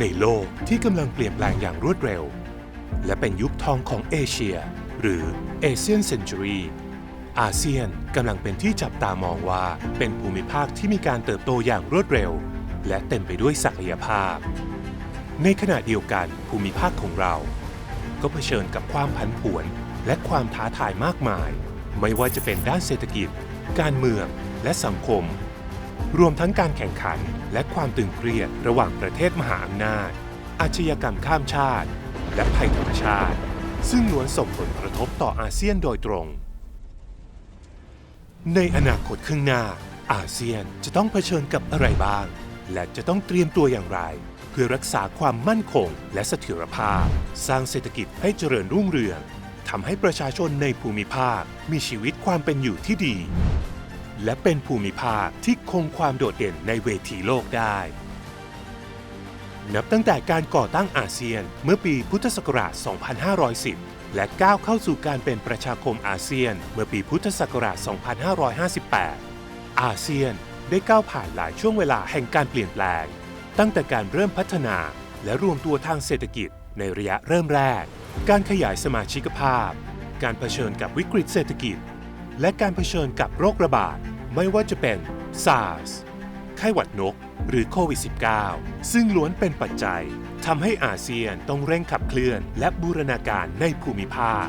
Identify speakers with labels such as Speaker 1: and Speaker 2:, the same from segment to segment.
Speaker 1: ในโลกที่กำลังเปลี่ยนแปลงอย่างรวดเร็ว และเป็นยุคทองของเอเชีย หรือ Asian Century อาเซียนกำลังเป็นที่จับตามองว่าเป็นภูมิภาคที่มีการเติบโตอย่างรวดเร็ว และเต็มไปด้วยศักยภาพ ในขณะเดียวกันภูมิภาคของเรา ก็เผชิญกับความผันผวนและความท้าทายมากมาย ไม่ว่าจะเป็นด้านเศรษฐกิจ การเมือง และสังคม รวมทั้งการแข่งขันและความตึงเครียดระหว่างประเทศมหาอำนาจ อาชญากรรมข้ามชาติ และภัยธรรมชาติ ซึ่งล้วนส่งผลกระทบต่ออาเซียนโดยตรง ในอนาคตข้างหน้า อาเซียนจะต้องเผชิญกับอะไรบ้าง และจะต้องเตรียมตัวอย่างไร เพื่อรักษาความมั่นคง และเสถียรภาพ สร้างเศรษฐกิจให้เจริญรุ่งเรืองทำให้ประชาชนในภูมิภาคมีชีวิตความเป็นอยู่ที่ดี และเป็นภูมิภาคที่คงความโดดเด่นในเวทีโลกได้ นับตั้งแต่การก่อตั้งอาเซียนเมื่อปีพุทธศักราช 2510 และก้าวเข้าสู่การเป็นประชาคมอาเซียนเมื่อปีพุทธศักราช 2558 อาเซียนได้ก้าวผ่านหลายช่วงเวลาแห่งการเปลี่ยนแปลง ตั้งแต่การเริ่มพัฒนาและรวมตัวทางเศรษฐกิจในระยะเริ่มแรก การขยายสมาชิกภาพ การเผชิญกับวิกฤตเศรษฐกิจ และการเผชิญกับโรคระบาด ไม่ว่าจะเป็น SARS ไข้หวัดนก หรือโควิด -19 ซึ่งล้วนเป็นปัจจัยทำให้อาเซียนต้องเร่งขับเคลื่อน และบูรณาการในภูมิภาค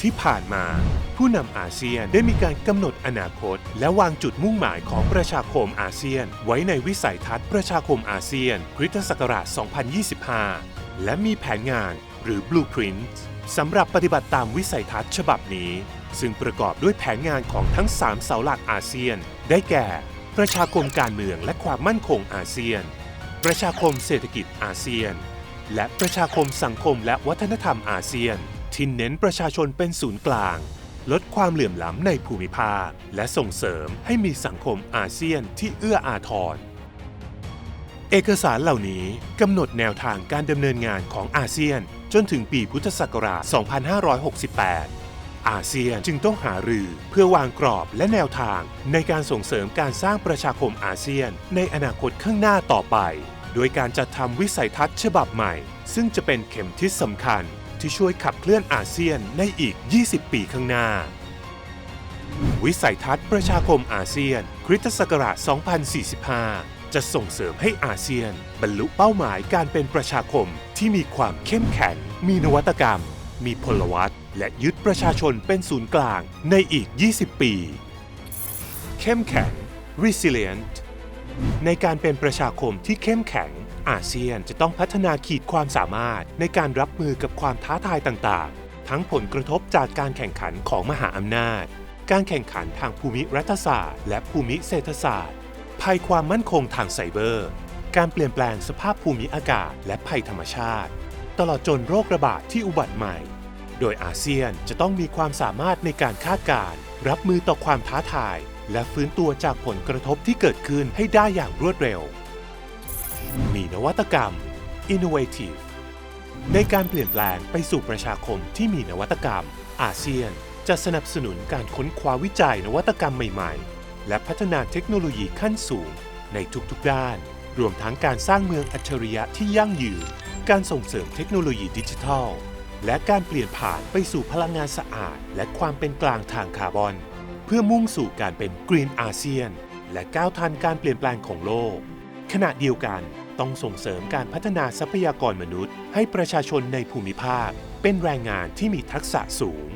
Speaker 1: ที่ผ่านมา ผู้นำอาเซียนได้มีการกำหนดอนาคต และวางจุดมุ่งหมายของประชาคมอาเซียน ไว้ในวิสัยทัศน์ประชาคมอาเซียนคริสตศักราช 2025 และมีแผนงานหรือ Blueprint สำหรับปฏิบัติตามวิสัยทัศน์ฉบับนี้ ซึ่งประกอบด้วยแผนงานของทั้ง 3 เสาหลักอาเซียน ได้แก่ ประชาคมการเมืองและความมั่นคงอาเซียน ประชาคมเศรษฐกิจอาเซียน และประชาคมสังคมและวัฒนธรรมอาเซียน ที่เน้นประชาชนเป็นศูนย์กลาง ลดความเหลื่อมล้ำในภูมิภาค และส่งเสริมให้มีสังคมอาเซียนที่เอื้ออาทรเอกสารเหล่านี้กำหนดแนวทางการดำเนินงานของอาเซียน จนถึงปีพุทธศักราช 2568 อาเซียนจึงต้องหารือเพื่อวางกรอบและแนวทาง ในการส่งเสริมการสร้างประชาคมอาเซียน ในอนาคตข้างหน้าต่อไป โดยการจัดทำวิสัยทัศน์ฉบับใหม่ ซึ่งจะเป็นเข็มทิศสำคัญ ที่ช่วยขับเคลื่อนอาเซียนในอีก 20 ปีข้างหน้า วิสัยทัศน์ประชาคมอาเซียน คริสตศักราช 2045 จะส่งเสริมให้อาเซียน บรรลุเป้าหมายการเป็นประชาคมที่มีความเข้มแข็ง มีนวัตกรรม มีพลวัต และยึดประชาชนเป็นศูนย์กลางในอีก 20 ปี เข้มแข็ง resilient ในการเป็นประชาคมที่เข้มแข็ง อาเซียนจะต้องพัฒนาขีดความสามารถในการรับมือกับความท้าทายต่างๆ ทั้งผลกระทบจากการแข่งขันของมหาอำนาจ การแข่งขันทางภูมิรัฐศาสตร์ และภูมิเศรษฐศาสตร์ ภัยความมั่นคงทางไซเบอร์ การเปลี่ยนแปลงสภาพภูมิอากาศ และภัยธรรมชาติ ตลอดจนโรคระบาดที่อุบัติใหม่ โดยอาเซียนจะต้องมีความสามารถในการคาดการณ์รับมือต่อความท้าทาย และฟื้นตัวจากผลกระทบที่เกิดขึ้นให้ได้อย่างรวดเร็ว มีนวัตกรรม innovative ในการเปลี่ยนแปลงไปสู่ประชาคมที่มีนวัตกรรม อาเซียนจะสนับสนุนการค้นคว้าวิจัยนวัตกรรมใหม่ๆ และพัฒนาเทคโนโลยีขั้นสูง ในทุกๆด้าน รวมทั้งการสร้างเมืองอัจฉริยะที่ยั่งยืน การส่งเสริมเทคโนโลยีดิจิทัล และการเปลี่ยนผ่านไปสู่พลังงานสะอาด และความเป็นกลางทางคาร์บอน เพื่อมุ่งสู่การเป็นกรีนอาเซียน และก้าวทันการเปลี่ยนแปลงของโลก ขณะเดียวกันต้องส่งเสริมการพัฒนาทรัพยากรมนุษย์ ให้ประชาชนในภูมิภาค เป็นแรงงานที่มีทักษะสูง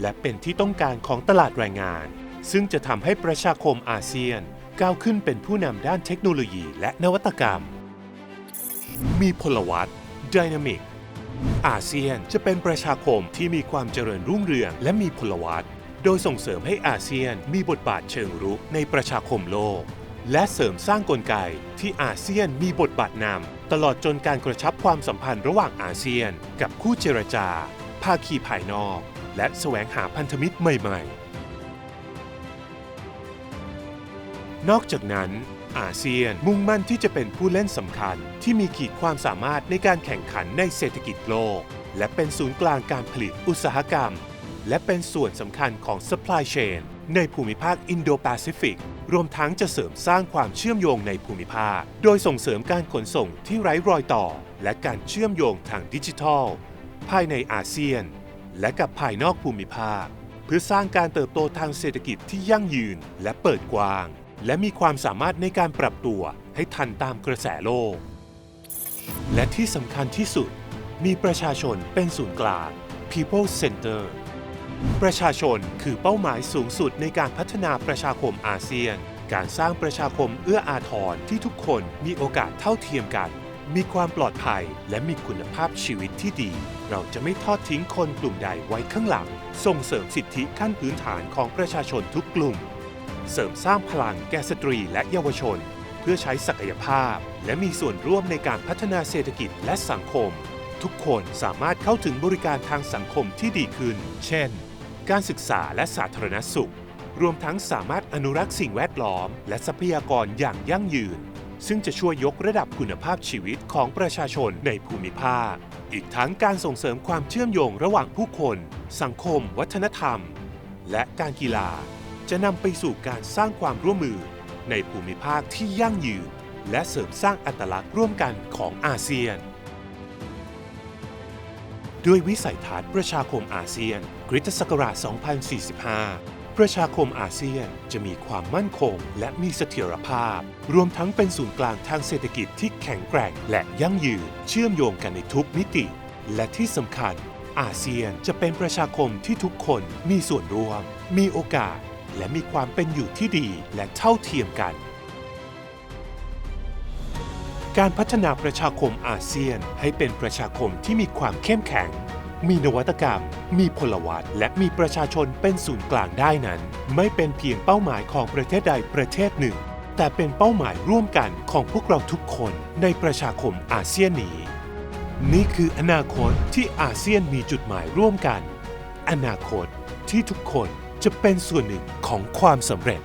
Speaker 1: และเป็นที่ต้องการของตลาดแรงงาน ซึ่งจะทำให้ประชาคมอาเซียน ก้าวขึ้นเป็นผู้นำด้านเทคโนโลยีและนวัตกรรม มีพลวัต Dynamic อาเซียนจะเป็นประชาคมที่มีความเจริญรุ่งเรืองและมีพลวัตโดยส่งเสริมให้อาเซียนมีบทบาทเชิงรุกในประชาคมโลก และเสริมสร้างกลไกที่อาเซียนมีบทบาทนำตลอดจนการกระชับความสัมพันธ์ระหว่างอาเซียน กับคู่เจรจา ภาคีภายนอก และแสวงหาพันธมิตรใหม่ ๆ นอกจากนั้น อาเซียนมุ่งมั่นที่จะเป็นผู้เล่นสำคัญ ที่มีขีดความสามารถในการแข่งขันในเศรษฐกิจโลก และเป็นศูนย์กลางการผลิตอุตสาหกรรม และเป็นส่วนสำคัญของ supply chain ในภูมิภาคอินโดแปซิฟิกรวมทั้งจะเสริมสร้างความเชื่อมโยงในภูมิภาค โดยส่งเสริมการขนส่งที่ไร้รอยต่อ และการเชื่อมโยงทางดิจิทัล ภายในอาเซียน และกับภายนอกภูมิภาค เพื่อสร้างการเติบโตทางเศรษฐกิจที่ยั่งยืนและเปิดกว้าง และมีความสามารถในการปรับตัวให้ทันตามกระแสโลก และที่สำคัญที่สุด มีประชาชนเป็นศูนย์กลาง People Center ประชาชนคือเป้าหมายสูงสุดในการพัฒนาประชาคมอาเซียน การสร้างประชาคมเอื้ออาทรที่ทุกคนมีโอกาสเท่าเทียมกัน มีความปลอดภัยและมีคุณภาพชีวิตที่ดี เราจะไม่ทอดทิ้งคนกลุ่มใดไว้ข้างหลัง ส่งเสริมสิทธิขั้นพื้นฐานของประชาชนทุกกลุ่ม เสริมสร้างพลังแก่สตรีและเยาวชน เพื่อใช้ศักยภาพ และมีส่วนร่วมในการพัฒนาเศรษฐกิจและสังคม ทุกคนสามารถเข้าถึงบริการทางสังคมที่ดีขึ้น เช่น การศึกษาและสาธารณสุข รวมทั้งสามารถอนุรักษ์สิ่งแวดล้อม และทรัพยากรอย่างยั่งยืน ซึ่งจะช่วยยกระดับคุณภาพชีวิตของประชาชนในภูมิภาค อีกทั้งการส่งเสริมความเชื่อมโยงระหว่างผู้คน สังคม วัฒนธรรม และการกีฬา จะนำไปสู่การสร้างความร่วมมือในภูมิภาคที่ยั่งยืน และเสริมสร้างอัตลักษณ์ร่วมกันของอาเซียน ด้วยวิสัยทัศน์ประชาคมอาเซียนคริสตศักราช 2045 ประชาคมอาเซียนจะมีความมั่นคงและมีเสถียรภาพ รวมทั้งเป็นศูนย์กลางทางเศรษฐกิจที่แข็งแกร่งและยั่งยืน เชื่อมโยงกันในทุกมิติ และที่สำคัญอาเซียนจะเป็นประชาคมที่ทุกคนมีส่วนร่วม มีโอกาส และมีความเป็นอยู่ที่ดีและเท่าเทียมกัน การพัฒนาประชาคมอาเซียนให้เป็นประชาคมที่มีความเข้มแข็ง มีนวัตกรรม มีพลวัตและมีประชาชนเป็นศูนย์กลางได้นั้น ไม่เป็นเพียงเป้าหมายของประเทศใดประเทศหนึ่ง แต่เป็นเป้าหมายร่วมกันของพวกเราทุกคนในประชาคมอาเซียนนี้ นี่คืออนาคตที่อาเซียนมีจุดหมายร่วมกัน อนาคตที่ทุกคน จะเป็นส่วนหนึ่งของความสำเร็จ